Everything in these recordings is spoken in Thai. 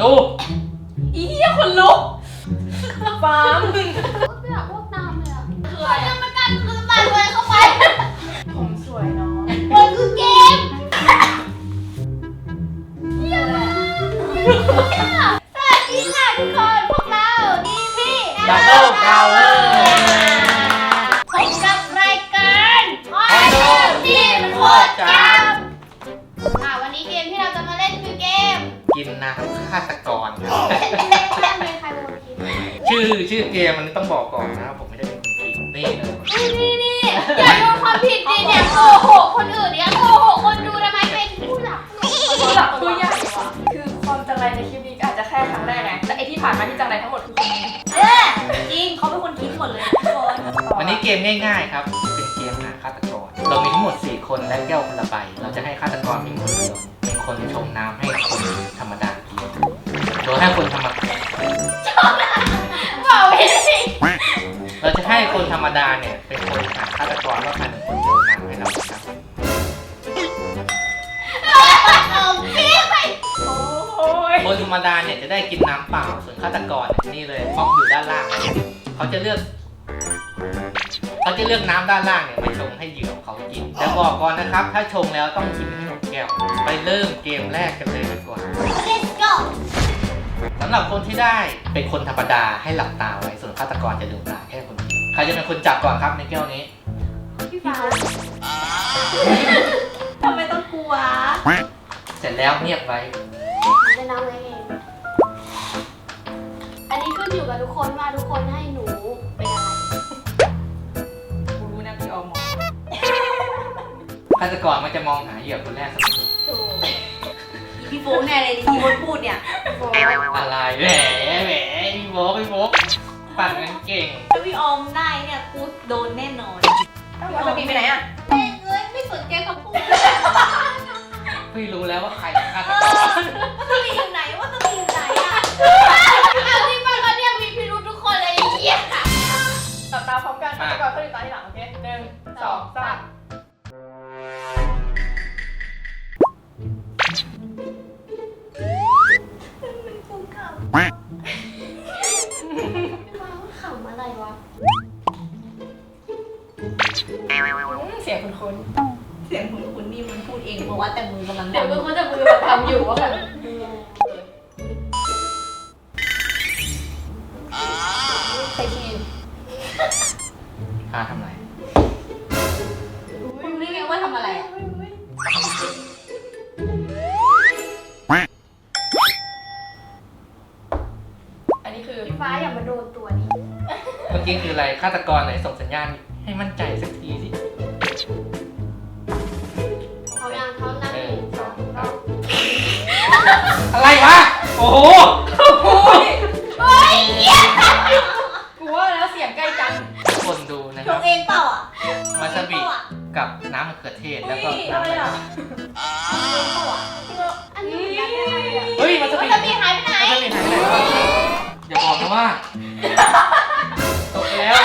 ดูอีเหี้ยคนลุกฟาร์มอยากพวกน้ำเลยอะ คืออะไรยัง ชื่อชื่อเกมมันต้องบอกก่อนนะครับผมไม่ได้เป็นคนคิดนี่เลยนี่นี่อย่าโยนความผิดดิเนี่ยโกหกคนอื่นเนี่ยโกหกคนดูทำไมเป็นผู้หลักผู้ผู้หลักผู้ใหญ่ว่ะคือความจังไรในคลิปนี้ก็อาจจะแค่ครั้งแรกไงแต่ไอที่ผ่านมาที่จังไรทั้งหมดคือคนนี้เออจริงเขาเป็นคนคิดหมดเลยทุกคนวันนี้เกมง่าย ๆ ครับ เป็นเกมหาฆาตกรเรามีทั้งหมด 4 คนและแก้วคนละใบเราจะให้ฆาตกรเพียงคนเดียวเป็นคนชงน้ำให้คนธรรมดากินโดยให้คนธรรมดาบอกไม่ได้เราจะให้คนธรรมดาเนี่ย เป็นคนหาฆาตกรว่าใครเป็นคนโยนน้ำให้เราครับเอาพี่ไปโอ้ยคนธรรมดาเนี่ยจะได้กินน้ำเปล่าส่วนฆาตกรเนี่ยนี่เลยพ็อกอยู่ด้านล่าง เขาจะเลือก เขาจะเลือกน้ำด้านล่างเนี่ยไปชงให้เหยื่อของเขากิน แต่บอกก่อนนะครับ ถ้าชงแล้วต้องกินให้หมดแก้ว ไปเริ่มเกมแรกกันเลยดีกว่า Let's go สำหรับคนที่ได้เป็นคนธรรมดาให้หลับตาไว้ส่วนฆาตกรจะลืมตาแค่คนเดียวใครจะเป็นคนจับก่อนครับในแก้วนี้ พี่ฟ้าทำไมต้องกลัวเสร็จแล้วเงียบไว้ จะน้ำเองอันนี้ขึ้นอยู่กับทุกคนว่าทุกคนให้หนูเป็นอะไรกูรู้นะพี่ออมหมอฆาตกรมันจะมองหาเหยื่อคนแรกเสมอถูก พี่โฟกแน่เลยที่มดพูดเนี่ยโฟอะไรแหมแหมพี่โบกพี่โบกปั่นกันเก่ง ถ้าพี่ออมได้เนี่ยกูโดนแน่นอนวาซาบิไปไหนอะเอ้ยเอ้ยไม่สนใจคำพูดเลยพี่รู้แล้วว่าใครเป็นฆาตกรว่าจะมีอยู่ไหนว่าจะมีอยู่ไหนอะ พาทำไร คุณรู้ได้ไงว่าทำอะไรอะอันนี้คือพี่ฟ้าอย่ามาโดนตัวนี้ เมื่อกี้คืออะไรฆาตกรไหนส่งสัญญาณให้มั่นใจสักทีสิเขายังเขานั่งหอนึ่งยู่สองสามอะไรวะ โอ้โหเฮ้ เองเปล่าอะวาซาบิเปล่าอะกับน้ำมะเขือเทศแล้วก็เฮ้ยน้ำอะไรอะอันนี้มันยัดอะไรอะเฮ้ยวาซาบิวาซาบิหายไปไหนวาซาบิหายไปไหนวะอย่าบอกนะว่าตกไปแล้ว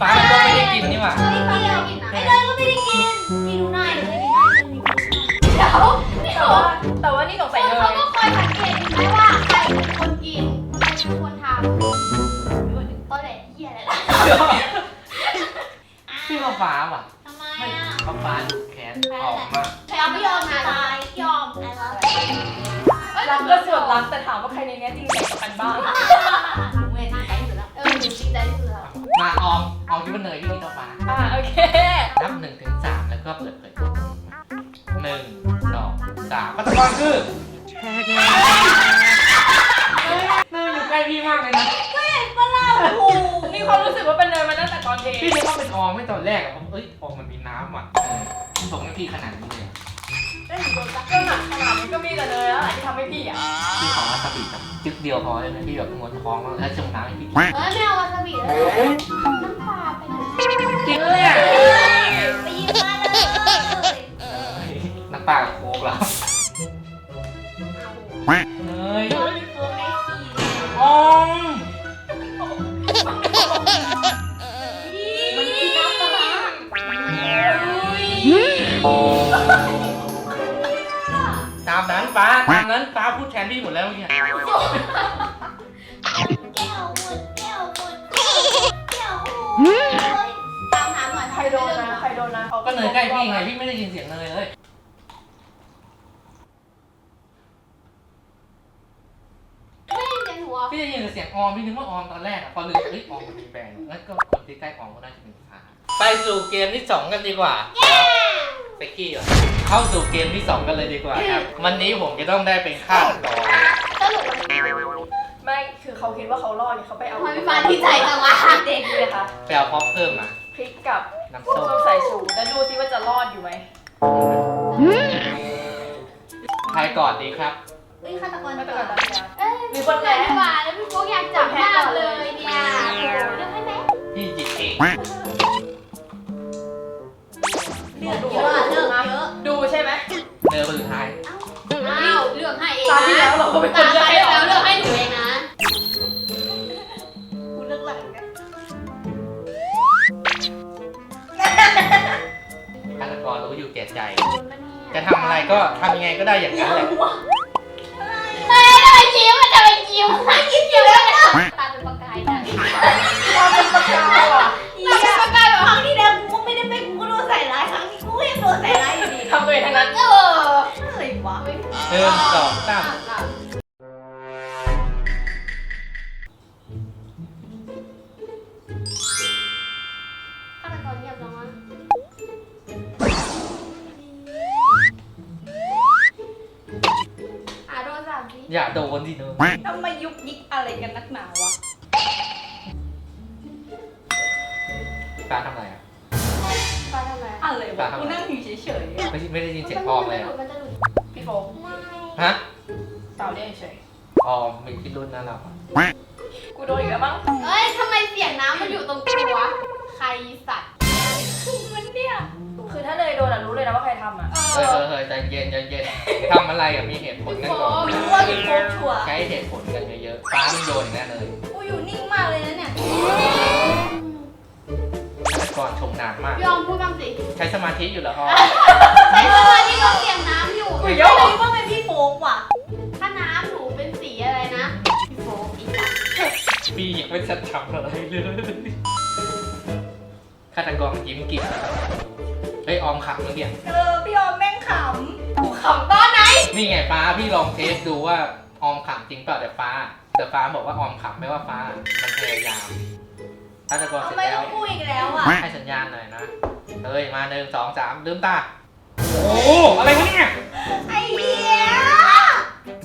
ฟ้ามันก็ไม่ได้กินนี่หว่าเฮ้ยพี่อยากกินนะไอ้เลยก็ไม่ได้กินพี่ดูหน้าเลยพี่หน้าเลยเดี๋ยวพี่แต่โอว่าแต่ว่านี่สงคสัยนเลยเขาก็คอยสังเกตดีไหมว่าใครเป็นคนกินใครเป็นคนทำตอนไหนเหี้ยอะไรล่ะพี่ว่าฟ้าว่ะทำไมไม่อะเขาฟ้าดูแค้นออกมากใครเอาไม่ยอมนะยอมอะไรวะรักก็ส่วนรักแต่ถามว่าใครในเนี้ยจริงใจกับกันบ้าง ออมออมคิดว่าเนยพี่นี่ตัวฟ้าอ่าโอเคนับหนึ่งถึงสามแล้วก็เปิดเผยหนึ่งสองสามปัตตกรคือเนยอยู่ใกล้พี่มากเลยนะโอ้โหมีความรู้สึกว่าเป็นเนยมาตั้งแต่ตอนเด็กพี่นึกว่าเป็นออมไม่ตอนแรกอะผมเอ้ยออมมันมีน้ำอะเออส่งให้พี่ขนาดนี้เลย ก็หนักขนาดนี้ก็มีแต่เนยแล้วแหละที่ทำให้พี่อะพี่ขอวาซาบิแบบจึ๊กเดียวพอเลยนะพี่แบบม้วนท้องแล้วชงน้ำให้พี่กินเฮ้ยไม่เอาวาซาบิเลยน้ำปลาไปนะจริงเลยอะไปยิงมาเลยน้ำปลากับโค้กแล้วเนยโดนโฟมได้ทีออ ฟ้าตามนั้นฟ้าพูดแทนพี่หมดแล้วเนี่ยแก้วหมดแก้วหมดแก้วหมดแก้วหมดแก้วหมดตามถามหน่อยใครโดนนะใครโดนนะเขาก็เนยใกล้พี่ไงพี่ไม่ได้ยินเสียงเนยเลยไม่ได้ยินหัวพี่ได้ยินแต่เสียงออมพี่นึกว่าออมตอนแรกอะพอลืมเฮ้ยออมมันมีแฟนงั้นก็คนที่ใกล้ออมก็น่าจะเป็นฟ้าไปสู่เกมที่สองกันดีกว่า เฟกกี้ก่อนเข้าสู่เกมที่สองกันเลยดีกว่าครับ วันนี้ผมจะต้องได้เป็นฆาตกรสรุปมันไม่คือเขาคิดว่าเขารอดเนี่ยเขาไปเอาทำไมพี่ฟ้าดีใจจังวะเด็กเลยค่ะไปเอาพ็อปเพิ่มมาพริกกับน้ำส้มส้มสายชูแล้วดูซิว่าจะรอดอยู่ไหมใครก่อนดีครับเฮ้ยฆาตกรไม่ดีเป็นกไรว่าตอนนี้เอ้ยมีคนแพ้ดีกว่าแล้วพี่โฟกอยากจับมากเลยเนี่ยโอ้โหเลือกให้ไหมพี่หยิบเอง เราก็เป็นคตานมเลือกไปให้ออแล้วกเลือกให้หนูเองนะกูเลือกหลังกันฆาตกรรู้อยู่แก่ใจโดนปะเนี่ยจะทำอะไรก็ทำยังไงก็ได้อย่างนั้นแหละเฮ้ยทำไมยิ้มมันทำไมยิ้มมันยิ้มอยู่แล้วตาเป็นประกายจ้ะความเป็นประกายว่ะตาเป็นประกายแบบครั้งที่แล้วกูก็ไม่ได้เป็นกูก็โดนใส่ร้ายครั้งนี้กูก็ยังโดนใส่ร้ายอยู่ดีทำตัวเองทั้งนั้นเอออะไรวะหนึ่งสองสามฆา นดิเนยทำไมยุกยิกอะไรกันนักหนาวะการทำอะไรอะฟ้าทำไมอะไรวะกูนั่งอยู่เฉยๆอะไม่ไม่ได้ยินเสียงออมเลยมันอะจะหลุดมันจะหลุดพี่โฟกไม่ฮะ เต่าเนี่ยเฉยออมมีพิรุษนะเราอะกูโดนอีกแล้วมั้งเอ้ยทำไมเสียงน้ำมันอยู่ตรงตัว ใครสัตว์ มันเนี่ย คือถ้าเลยโดนอะรู้เลยนะว่าใครทำอะเอเฮ้ยอเฮ้ยเฮ้ยใจเย็นใจเย็นทำอะไรอะมีเหตุผลพี่กันโฟก่อนรู้ว่าพี่โคตรชัวร์ใช้เหตุผลกันเยอะๆฟ้าไม่โดนอีกแน่เลยกูอยู่นิ่งมากเลยนะเนี่ยฆาตกรชมนานมาก ยอมพูดบ้างสิใช้สมาธิอยู่เหรอออมใช้สมาธิกับเสียงน้ำอยู่ กูไม่ยกรู้ว่าเป็นพี่โฟกว่ะ ถ้าน้ำหนูเป็นสีอะไรนะพี่โฟกอีกสัตว์พี่ยังไม่ชัดทำอะไรเลยฆาตกรยิ้มกิ่ม เฮ้ยออมขับเมื่อกี้เออพี่ออมแม่งขกูขำตอนไหน นี่ไงฟ้าพี่ลองเทสดูว่าออมขำจริงเปล่าแต่ฟ้า แต่ฟ้าบอกว่าออมขำไม่ว่าฟ้ามันพยายามฆาตกรำเสร็ทำจไมแล้ต้วองพูดอีกแล้วอะให้สัญญาณหน่อยนะเฮ้ยมาหนึ่งสองสามลืมตา โอ้โหอะไรวะเนี่ย ไอ้เหี้ย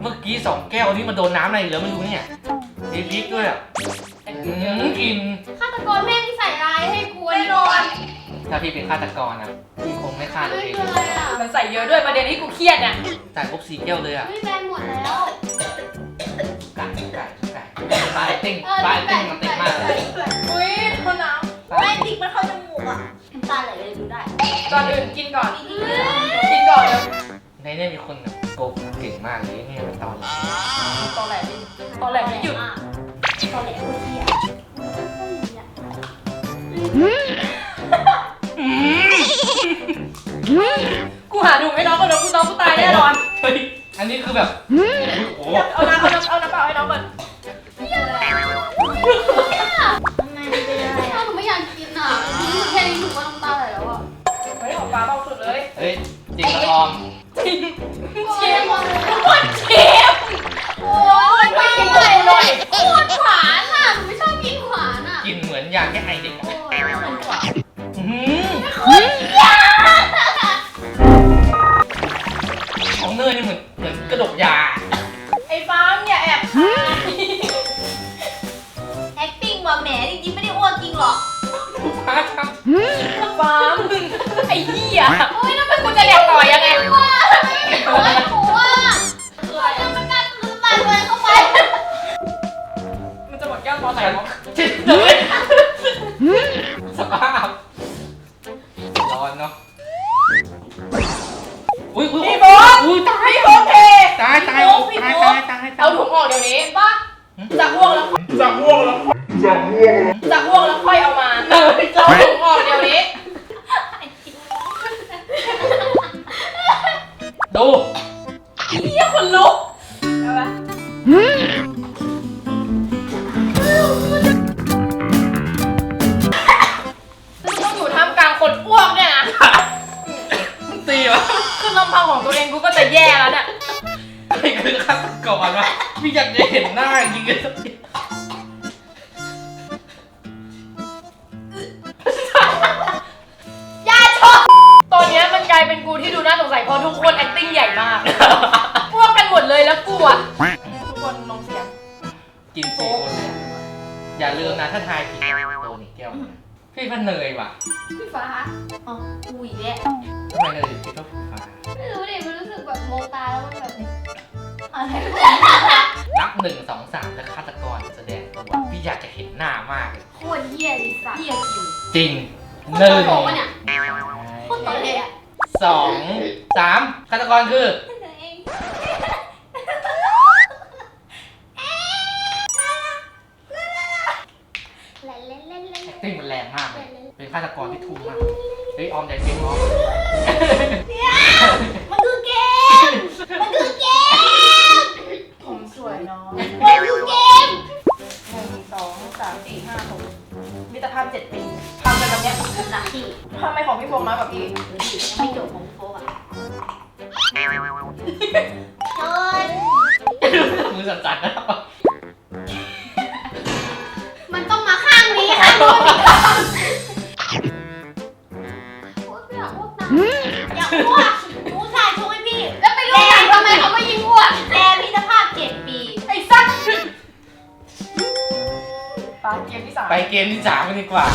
เมื่อกี้สองแก้วนี่มันโดนน้ำอะไรเหลือไม่รู้เนี่ยมีพริกด้วยอะอืมกินฆาตกรแม่งใส่ร้ายให้กูแน่นอน ถ้าพี่เป็นฆาตกรนะพี่คงไม่ฆ่าตัวไม่เองเคยอะมันใส่เยอะด้วยประเด็นที่กูเครียดเนี่ยจ่ายครบสี่แก้วเลยอะไม่แบนหมดแล้วไก่ไก่ไก่ปลายติ้งเออปลายติ้งมันติดมากเลยอุ้ยเท่าน้แม่งติกมันเข้าจมูกอะน้ำตาไหลเลยดูได้ำก่อนอื่นกินก่อนนี่นี่นี่กินก่อนเลยนในเนี่ยมีคนแบบโกงเก่งมากเลยเนี่ยมันตอนนี้ตอนแหลดิตอนแหลไม่หยุดตอนแหลโคตรเที่ย กูหาถุงให้น้องก่อนเดี๋ยวกูน้องกูตายแน่นอน เฮ้ย อันนี้คือแบบ โอ้โห เอาน้ำ แหมจริงๆไม่ได้อ้วนจริงหรอกฟ้าครับฟ้ามึงไอ้เหี้ยโอ้ยน้ำมันกูจะแดกต่อยังไงว่าโอ้ยหนูว่าคืออะไรมันกัดคือมันเลยเข้าไป มันจะหมดแก้วตอนไหนว ราะทุกคน acting ใหญ่มากอ้วกกันหมดเลยแล้วกูอะทุกคนลงเสียงกินสี่คนเลยอะอย่าลืมนะถ้าทายผิดโดนอีกแก้วหนึ่งพี่พันเนยว่ะพี่ฟ้าอ๋ออุ้ยแย่ทำไมเนยถึงคิดว่าฟ้าไม่รู้ดิมันรู้สึกแบบมองตาแล้วมันแบบอะไรนับหนึ่งสองสามแล้วฆาตกรแสดงตัวพี่อยากจะเห็นหน้ามากเลยโคตรเหี้ยดิสัตว์เหี้ยจริงจริงโคหตรนึ่งโกงวะเนี่ยโคตรตลกอะ สองสามฆาตกรคือเองเล่นเล่นเล่นเล่นติ้งมันแรงมากเลยเป็นฆาตกรที่ทุ่มมากเฮ้ยออมใจเย็นออม ทำไมของพี่โฟมน้อยกว่าพี่ดูดิยังไม่จบของโฟกอะเชิญมือสั่นๆนะมันต้องมาข้างนี้ค่ะโดนอีกโคตรอยากอ้วกตามอย่าอ้วกกูถ่ายช่วยพี่ แล้วไปรู้จักทำไมเขาไม่ยิงอ้วกแกมิตรภาพเจ็ดปี ไอ้สัตว์ปาเกมที่สามไปเกมที่สามกันดีกว่า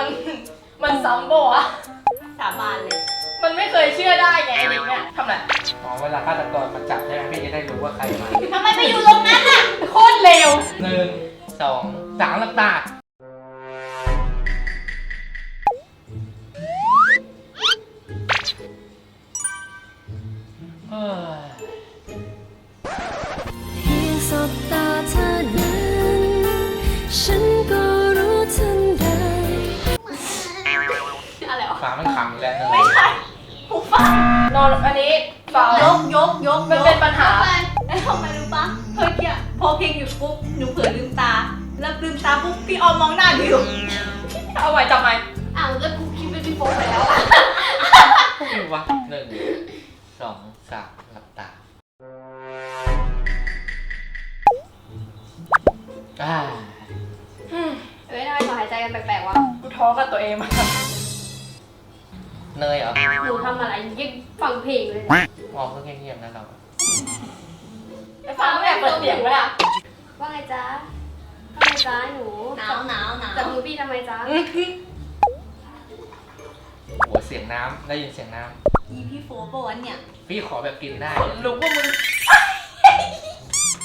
มันมันซ้ำปะวะสาบานเลย มันไม่เคยเชื่อได้ไงไอ้เด็กเนี่ยทำไรอ๋อเวลาฆาตกรมาจับใช่ไหมพี่จะได้รู้ว่าใครมาทำไมไปอยู่ตรงนั้นอะ โคตรเร็ว หนึ่งสองสามหลับตาเอ้ย มันขำอีกแล้วเนไม่ยใช่หูฟังนอนอันนี้เปล่ายกยกยกมันเป็นปัญหา แล้วทำไมรู้ปะเมื่อกี้พอเพลงหยุดปุ๊บหนูเผลอลืมตา แล้วลืมตาปุ๊บพี่ออมมองหน้าหนูอยู่เอาไว้จำไหมอ้าวแล้วกูคิดเป็นพี่โฟไปแล้วอะพูดอยู่วะหนึ่งสองสามหลับตาอ่าเอ้ยทำไมขอหายใจกันแปลกๆวะกูท้อกับตัวเองมาก เนยเหรอหนูทำอะไรยังฟังเพลงเลยเนี่ยมองก็เงียบๆนะเราไอ้ฟ้าไม่อยากเปิดเสียงเลยอะว่าไงจ๊ะว่าไงจ๊ะหนูหนาวหนาวหนาวจับมือพี่ทำไมจ๊ะโหเสียงน้ำได้ยินเสียงน้อีพี่โฟปะวะเนี่ยำพี่ขอแบบกินได้รู้ว่ามึง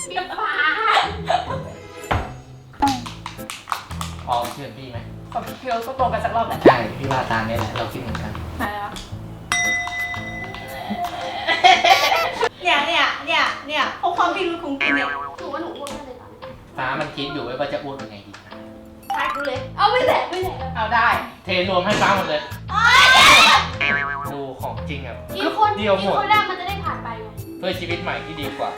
พี่ฟ้าออมเชื่อพี่ไหมกับเพียวก็ตรงกันสักรอบแหละใช่พี่ว่าตามนี้แหละเราคิดเหมือนกัน เนี่ยเนี่ยเนี่ยเนี่ยเพราะความพิรุธของกินเนี่ยหนูว่าหนูอ้วนมากเลยตอนนี้ฟ้ามันคิดอยู่ว่าจะอ้วนยังไงดีทายกูเลย เอาไม่แหละไม่แหละเอาได้ เทรวมให้ฟ้าหมดเลย ดูของจริงอะอีกคนเดียวอีหกมด คนแรกมันจะได้ผ่านไปไงเพื่อชีวิตใหม่ที่ดีกว่า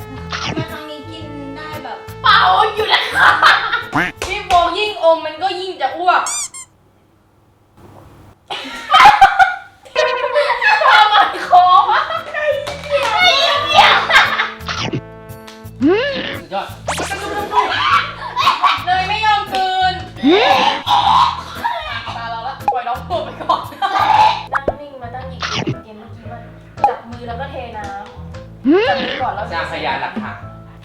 ทำไมครั้งนี้กินได้แบบเปล่าอยู่แล้วค่ะพี่โบยิ่งอมมันก็ยิ่งจะอ้วก ตาเราละปล่อยน้องพูดไปก่อน นั่งนิ่งมาตั้งกี่เกเกมเมื่อกี้มันจับมือแล้วก็เทน้ำจับมือก่อนแล้วสร้างพยานหลักฐาน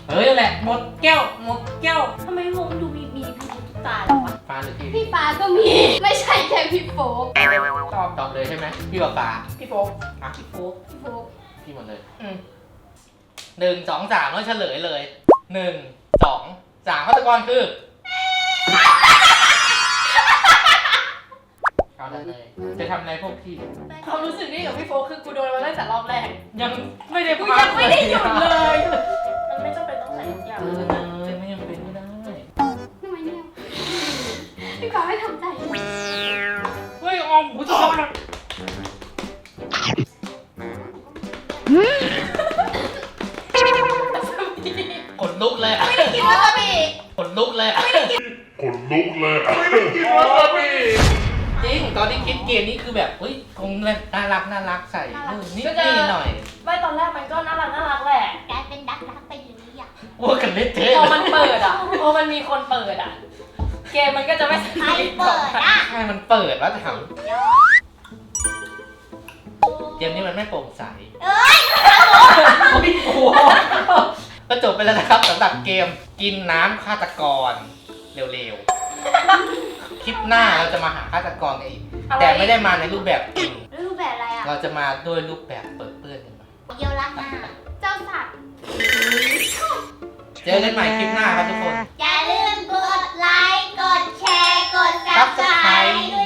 เฮ้ยนั่นแหละหมดแก้วหมดแก้วทำไมวงดูมีมีพิรุธทุกตาเลยวะฟ้าหรือพี่พี่ฟ้าก็มี ไม่ใช่แค่พี่โฟกตอบตอบเลยใช่ไหมพี่ว่าฟ้าพี่โฟกอะพี่โฟกพี่โฟกพี่หมดเลยอืมหนึ่งสองสามแล้วเฉลยเลยหนึ่งสองสามฆาตกรคือ อาได้เลย จะทำอะไรพวกพี่ ความรู้สึกนี่กับพี่โฟกคือกูโดนมาตั้งแต่รอบแรก ยังไม่ได้กูพัยังไม่ได้หยุดเลย มันไม่จำเป็นต้องใส่ทุกอย่างเอเลอยเลยไม่ยังเป็นไม่ได้ทำไมเนี่ยพี่ฟ้าไม่ทำใจเฮ้ยออมกูจะทำอะไรขนลุกเลยอะกินวาซาบิขนลุกเลยอะขนลุกเลยจ ริงตอนที่คิดเกมนี้คือแบบเฮ้ยคงแบบน่ารักน่ารักใส่นู่นนี่นี่หน่อยไม่ตอนแรกมันก็น่ารักน่ารักแหละกลายเป็นดักดักไปอยู่นี่อะอ้วกกันเละเทะพอมันเปิดอะพอมันมีคนเปิดอะ เกมมันก็จะไม่สใครนุกเปิดอะใช่มันเปิดแล้วถามเกมนี้มันไม่โปร่งใสเอ้ยโอ้ยกลัวก็จบไปแล้วนะครับสำหรับเกมกินน้ำฆาตกรเร็วๆ คลิปหน้าเราจะมาหาฆาตกรกันอีกแต่ไม่ได้มาในรูปแบบจริงรูปแบบอะไรอะเราจะมาด้วยรูปแบบเปิดเปื้อนกันมาเยียวรักหน้าเจ้าสัตว์เจอกันใหม่คลิปหน้าครับทุกคน อย่าลืมกดไลค์ กดแชร์ กดซับสไครต์ด้วย